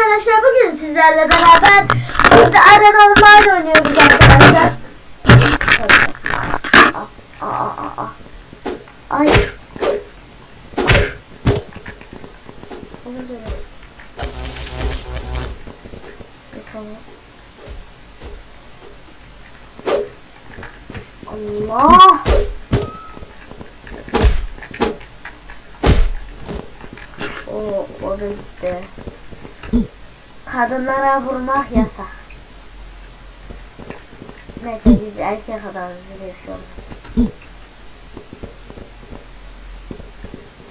arkadaşlar bugün sizlerle beraber burada arena online oynuyoruz arkadaşlar. Ay. Bir saniye. Allah. O, o da gitti. Kadınlara vurmak yasak. Neyse biz erkek adamız olmaz.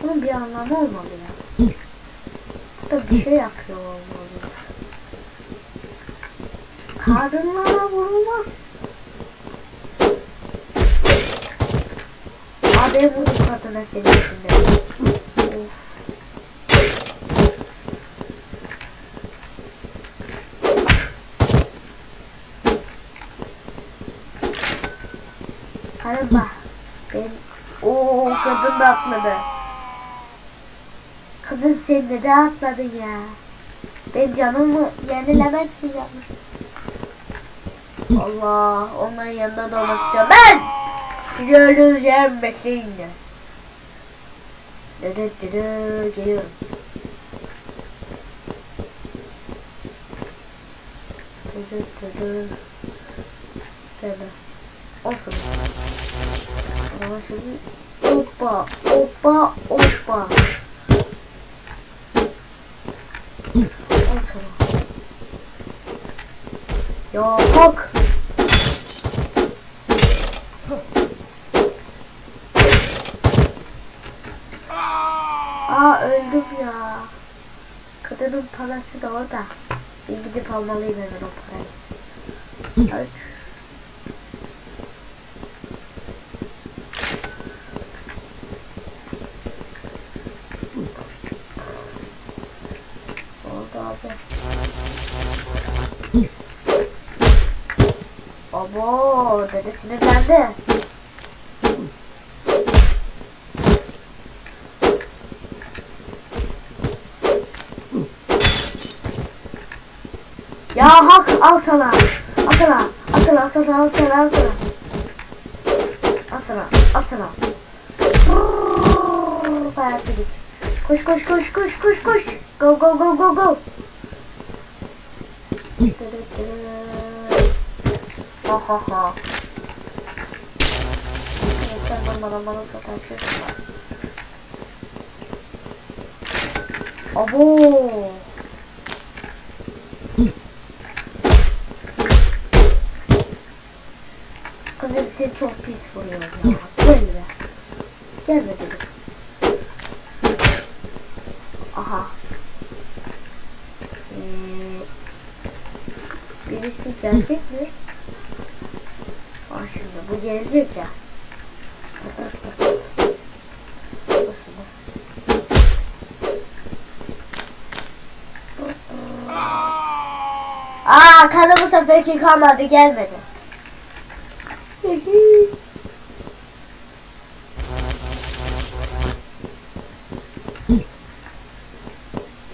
Bunun bir anlamı olmalı ya. Burada bir şey yapıyor olmalıyız. Kadınlara vurulmaz. Abi vurdum kadına senin içinde. Of. Hadi bak. Ben... Oo kadın da atladı. Kızım sen de atladın ya. Ben canımı yenilemek için yapmışım. Allah onların yanında da olmak istiyorum. Ben! Sizi öldüreceğim bekleyin de. Dede dede geliyorum. Dede dede. Dede. Olsun. Ama şimdi hoppa hoppa. Olsun. Ya bak. Aa öldüm ya. Kadının parası da orada. Bir gidip almalıyım hemen o parayı. Ay. Abo dede sinirlendi. Ya hak al sana. Al sana. Al sana. Al sana. Al sana. Al sana. Al sana. Al sana. Dayak yedik. Koş koş koş koş koş koş. Go go go go go. Ha ha ha. Sen bana bana sataşıyorsun. Abo. Kızım seni çok pis vuruyor ya. Gel be. Gel be Aa kanı bu seferki kalmadı gelmedi.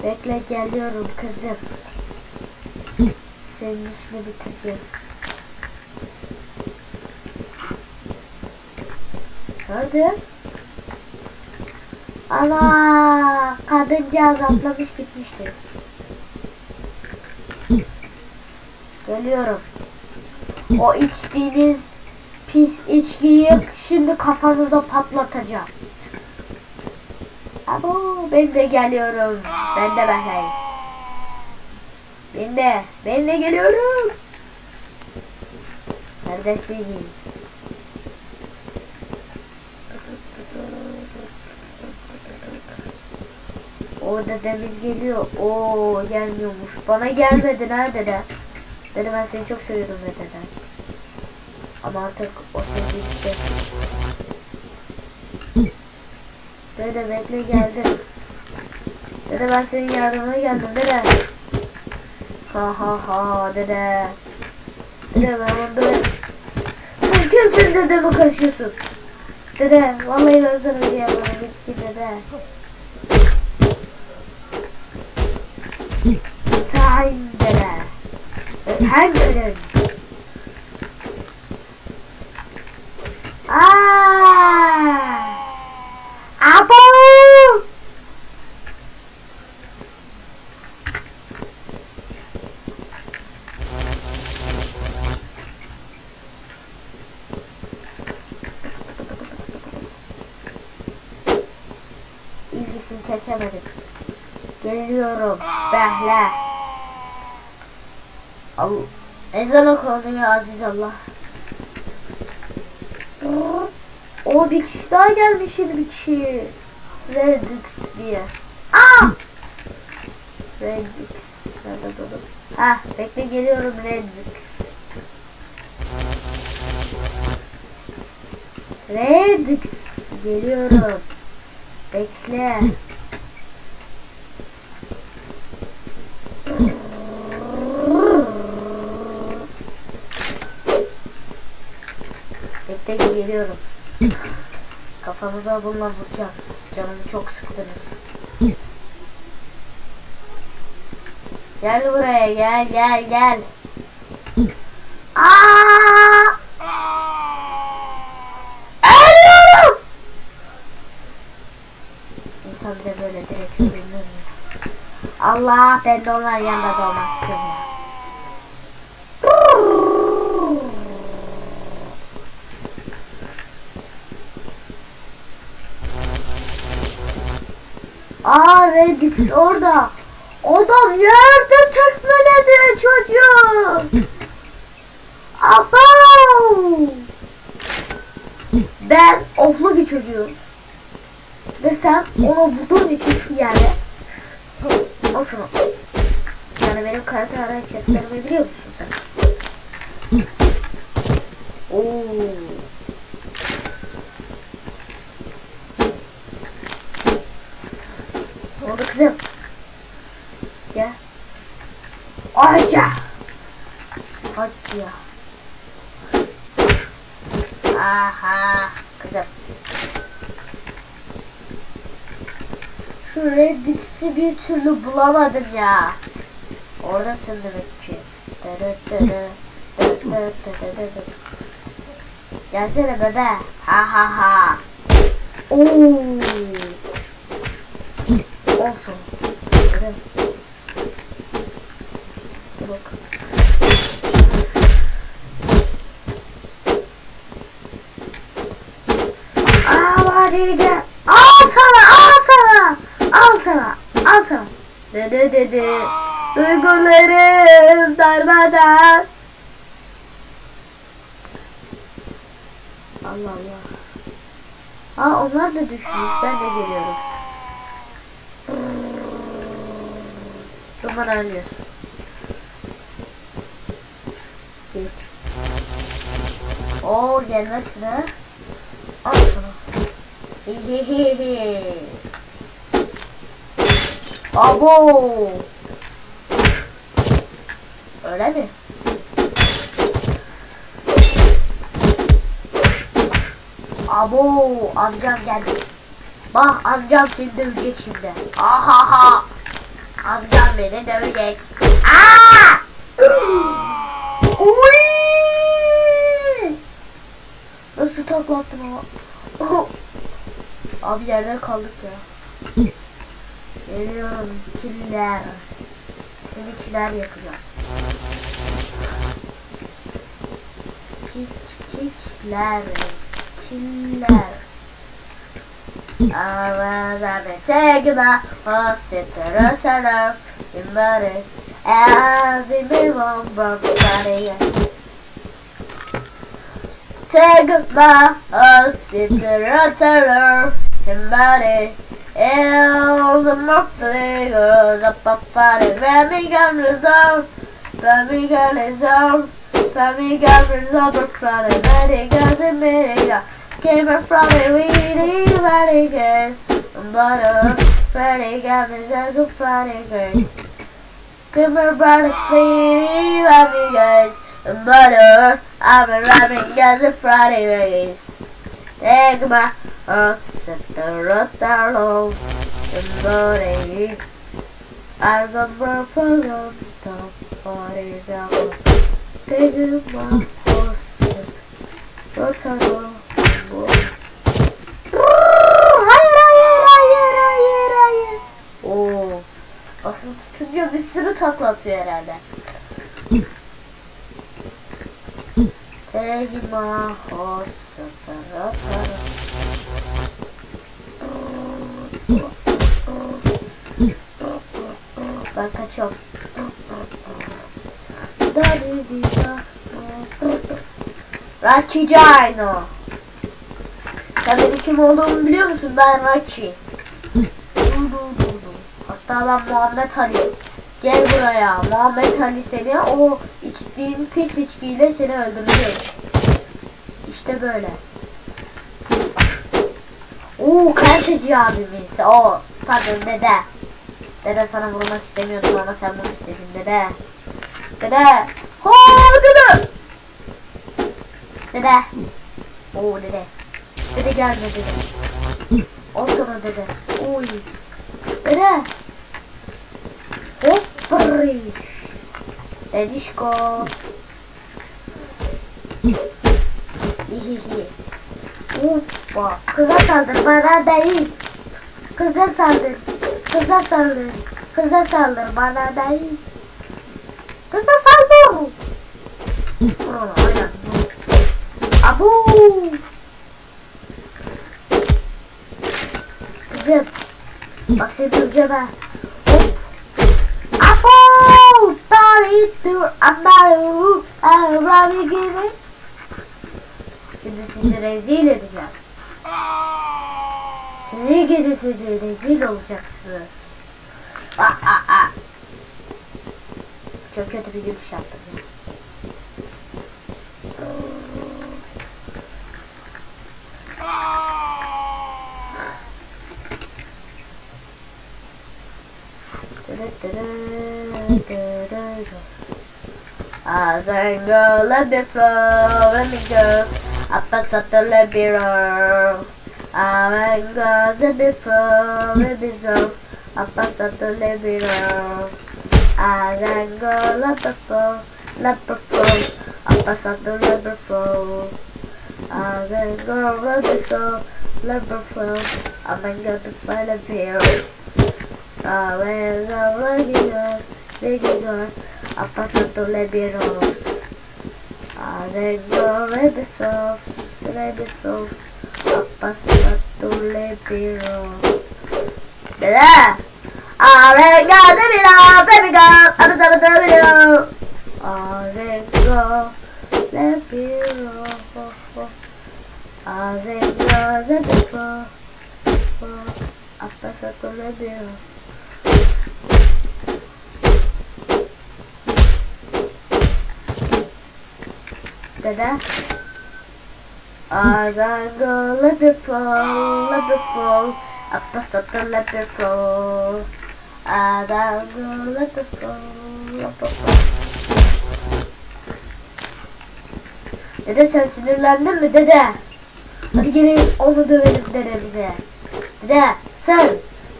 Bekle geliyorum kızım. Senin işini bitireceğim. Hadi. Ana kadıncağız atlamış gitmiştir. Geliyorum. O içtiğiniz pis içkiyi şimdi kafanızda patlatacağım. Abo ben de geliyorum. Ben de bakayım. Ben de. Ben de geliyorum. Neredesin? O dedemiz geliyor. Oo gelmiyormuş. Bana gelmedin ha dede. Dede ben seni çok seviyorum be dede. Ama artık o sevgi gitti. Dede bekle geldim. Dede ben senin yardımına geldim dede. Ha ha ha dede. Dede ben böyle... Sen kimsin dedeme kaçıyorsun? Dede vallahi ben sana diyemem git ki dede. Sen görün. Aa! Abo! İlgisini çekemedim. Geliyorum. Behle. Al. Ezan okunuyor aziz Allah. O bir kişi daha gelmiş yeni bir kişi. Redix diye. Aa! Redix. Nerede dolu? Ha, bekle geliyorum Redix. Redix. Geliyorum. Bekle. Bekle geliyorum. Kafamıza bununla vuracağım. Canımı çok sıktınız. Gel buraya gel gel gel. Ölüyorum. İnsan bir de böyle direkt ölür? Allah ben de onlar yanında doğmak istiyorum Redix orada. Adam yerde tekmeledi çocuğu. Abo. Ben oflu bir çocuğum. Ve sen ona vurduğun için yani olsun. Yani benim karate hareketlerimi biliyor musun sen? Oo. Kızım? Gel. Ayça. Hadi ya. Aha. Kızım. Şu Reddit'i bir türlü bulamadım ya. Oradasın demek ki. Gelsene bebe. Ha ha ha. Oo. Olsun. Dur bak. Aa hadi Al sana al sana. Al sana. Al sana. Dede dede. Duygularım darmadan. Allah Allah. Aa onlar da düşmüş. Ben de geliyorum. Ölüyor. Git. Oo gelmesin ha. Al şunu. Hihihihi. Abo. Öyle mi? Abo amcam geldi. Bak amcam seni dövecek şimdi. Ahaha. Amcam beni dövecek. Aa! Uy! Nasıl taklattım ama. Oh! Abi yerde kaldık ya. Geliyorum killer. Seni killer yakacağım. Kik kikler. Havada betegba o sitara taraf imare Azimi bomba bukariye Tegba o sitara taraf imare Els morfligos a papare Birmingham resolve Birmingham resolve Birmingham resolve Birmingham resolve Birmingham resolve Came from a weedy Freddy girl. But uh, a Freddy got me like a uh, Friday girl. Came from a weedy Freddy girl. But a I'm a rabbit as a Friday race. Take my heart, set the road down low. The morning. As a purple on the what is our Take my horse, set the road down low. Aslında tutunca bir sürü takla atıyor herhalde. Hostet. Rotaro. Ben kaçıyorum. Rocky. Sen benim kim olduğumu biliyor musun? Ben Rocky. Dur dur dur dur. Hatta ben Muhammed Ali. Gel buraya. Muhammed Ali seni o içtiğin pis içkiyle seni öldürüyor. İşte böyle. Oo kaliteci abimiz. O pardon dede. Dede sana vurmak istemiyordum ama sen bunu istedin dede. Dede. Ha dede. Dede. Oo dede. Dede gelme dede. Al sana dede. Oy. Dede. Hop. Dedişko. Hoppa. Kıza saldır bana değil. Kıza saldır. Kıza saldır. Kıza saldır bana değil. Kıza saldır. Abu. Kızım. Bak seni döveceğim ha. Dur. Amaru. Amaru gibi. Şimdi sizi rezil edeceğim. Sizi gidi sizi rezil olacaksınız. Aa, aa, aa. Çok kötü bir giriş yaptım ya. Ah, As I go, let me flow, let me go. Apa satu lebih roll. I ah, go, let me flow, let me go. Apa satu lebih roll. As I go, let me flow, let me flow. Apa satu lebih flow. Ah, As I go, let me flow, let me flow. I'm going to find a beer. I will go, let me go, Apatıp dole bir olsun. Arego Rebisoft, Rebisoft, Apastatto Lebiro. Bela! Arego Debiro, Debiro, Abidabid Debiro. Arego Lebiro, Arego Debiro, Apastatto Lebiro. Dede. Azango Liverpool, Liverpool, Apasata Liverpool. Azango Liverpool, Liverpool. Dede sen sinirlendin mi dede? Hadi gelin onu dövelim dede bize. Dede sen,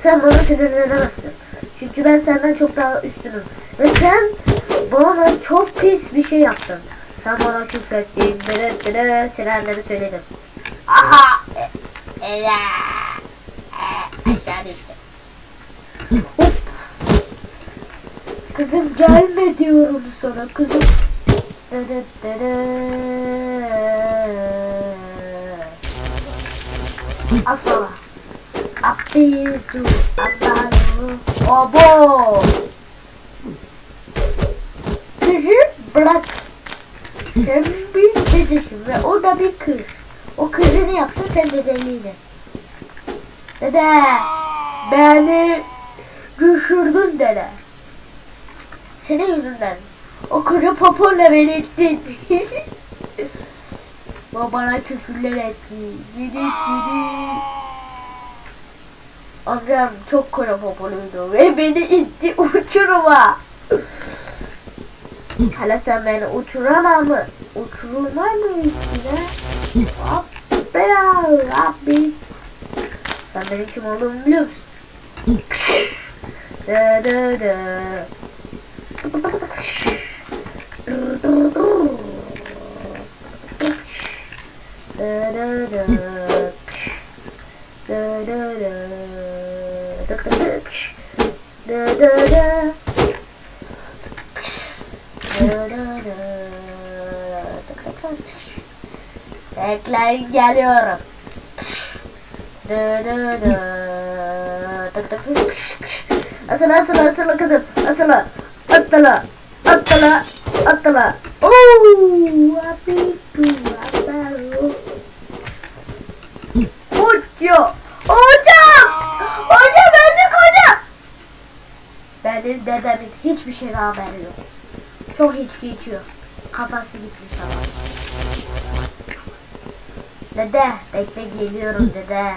sen bana sinirlenemezsin. Çünkü ben senden çok daha üstünüm. Ve sen bana çok pis bir şey yaptın. Sen bana küfrettin, dede dede sinirleri söyledim. Aha! E, e, ya. E, aşağı düştü. Hop! Kızım gelme diyorum sana kızım. Dede dede. Al sana. Abizu, abazu, obo. Kızı bırak. Sen bir dedesin ve o da bir kız. O kızı ne yapsın sen dedeliğini. Dede, beni düşürdün dede. Senin yüzünden. O koca poponla beni ittin. Babana küfürler etti. Gidi gidi. Amcam çok koca popoluydu ve beni itti uçuruma. Hele sen beni uçuramam mı? Uçururlar mı üstüne? Hoppa ya Rabbi. Sen benim kim olduğumu biliyor musun? Dö dö dö. Dö dö dö. Bekleyin geliyorum. Dı dı dı. Dık dık. Asıla asıla asıla kızım. Asıla. Atla. Atla. Atla. Ooo. Abi bu. Abi. Hoca. Hocam. Hocam öldük hocam. Benim dedemin hiçbir şey haberi yok. Çok içki içiyor. Kafası gitmiş ama. Dede, bekle geliyorum dede.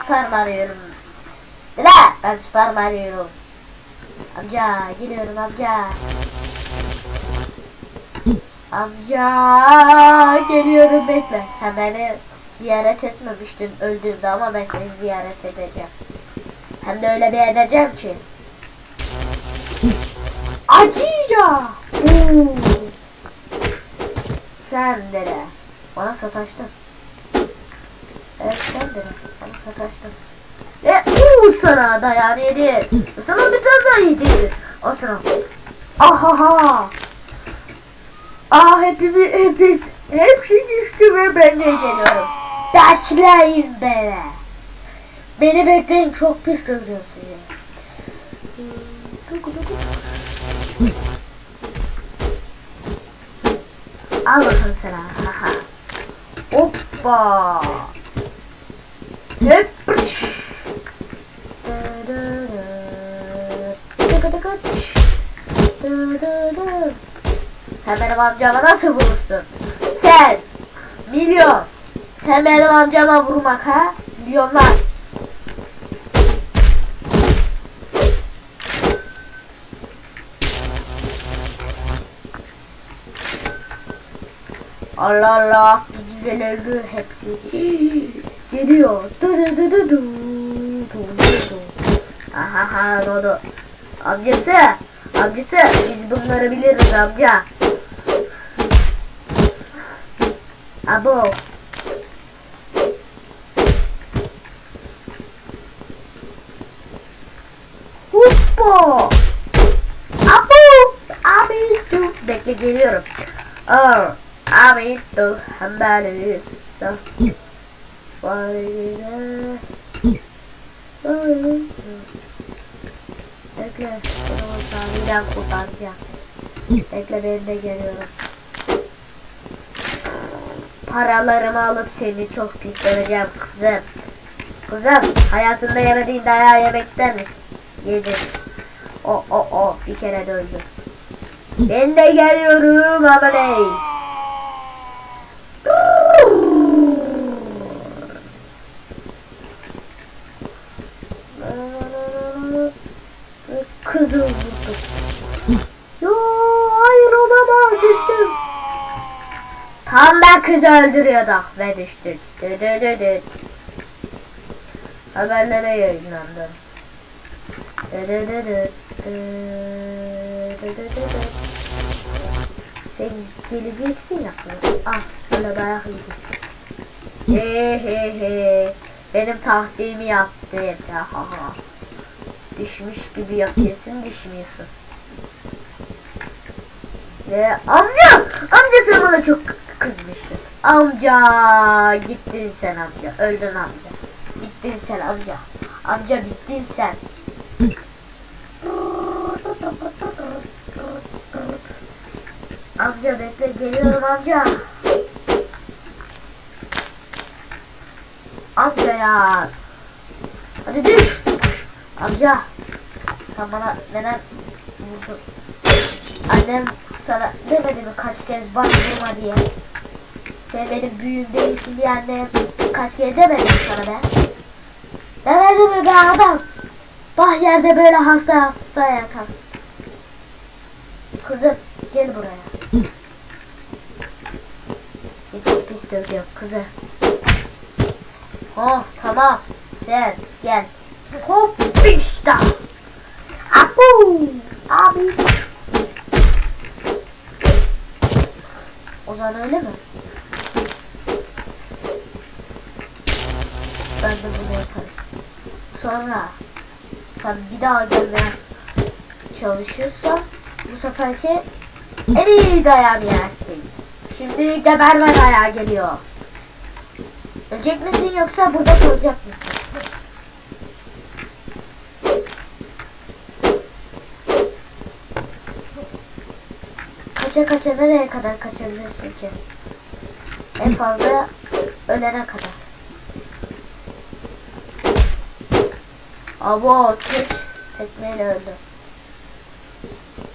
Süper Mario'yum. Dede, ben Süper Mario'yum. Amca, geliyorum amca. Amca, geliyorum bekle. Sen beni ziyaret etmemiştin öldüğümde ama ben seni ziyaret edeceğim. Hem de öyle bir edeceğim ki. Acıca. Sen dede. Bana sataştın. Evet sen dede. Bana sataştın. E uuu sana dayan yedi. Sana bir tane daha yiyeceksin. O sana. Ahaha. Ah hepimiz hepimiz hepsi düştü ve ben de geliyorum. Bekleyin beni. Beni bekleyin çok pis dövüyor sizi. Al bakalım sana. Haha. Hoppa. Hep. Sen benim amcama nasıl vurursun? Sen milyon. Sen benim amcama vurmak ha? Milyonlar. Allah Allah bir güzel öldü hepsi. Geliyor. Du du du du du. Du du du. Aha ha Rodo. Amcası. Amcası biz bunları biliriz amca. Abo. Huppo. Abo. Abi dur. Bekle geliyorum. Oh. Üstü. Vay be. Vay. Bekle. Bunu sahiden kurtaracağım. Bekle ben de geliyorum. Paralarımı alıp seni çok pis döveceğim kızım. Kızım hayatında yemediğin dayağı yemek ister misin? Yedim. O o o bir kere dövdü. Ben de geliyorum amaley. Kızım vurdu. Yo hayır olamaz düştüm. Tam da kızı öldürüyorduk ve düştük. Dü dü dü dü. Haberlere yayınlandı. Dü dü dü dü. Dü dü dü dü dü. Sen geleceksin kızım. Ah böyle dayak yiyeceksin. He he he. Benim taktiğimi yaptım. Ya ha ha. Düşmüş gibi yapıyorsun düşmüyorsun. Ve amca! Amca sen bana çok kızmıştın. Amca! Gittin sen amca. Öldün amca. Bittin sen amca. Amca bittin sen. Amca bekle geliyorum amca. Amca ya. Hadi düş. Amca. Sen bana neden vurdun? Annem sana demedi mi kaç kez bana vurma diye. Sen benim büyüğüm değilsin diye annem kaç kere demedi mi sana be? Demedi mi be adam? Bah yerde böyle hasta hasta yatarsın. Kızım gel buraya. Çok pis dövüyor kızım. Ha tamam. Sen gel. Hop işte. Apu. Abi. O zaman öyle mi? Ben de bunu yaparım. Sonra sen bir daha gelmeye çalışırsa bu seferki en iyi dayan yersin. Şimdi geberme dayağı geliyor. Ölecek misin yoksa burada kalacak mısın? Kaça kaça nereye kadar kaçabilirsin ki? En fazla ölene kadar. Abo tek tekmeyle öldü.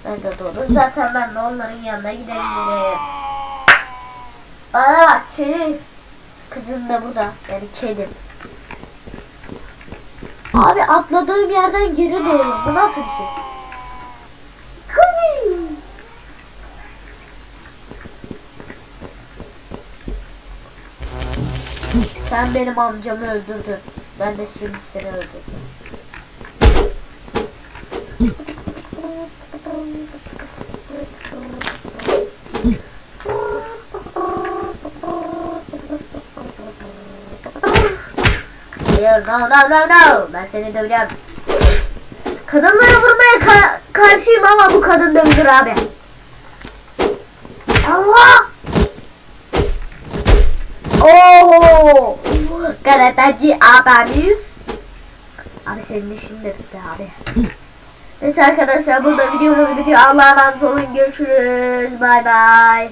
Ben de doğdu. Zaten ben de onların yanına gidebilirim. Aa kedi. Kızım da burada. Yani kedim. Abi atladığım yerden geri doğdum. Bu nasıl bir şey? Kızım. Sen benim amcamı öldürdün. Ben de şimdi seni öldürdüm. Hayır, no, no, no, no. Ben seni döveceğim. Kadınları vurmaya ka- karşıyım ama bu kadın dövülür abi. Allah! Oo! Karateci abimiz. Abi senin işin de bitti abi. Neyse arkadaşlar burada videomuz bitiyor. Allah'a emanet olun. Görüşürüz. Bay bay.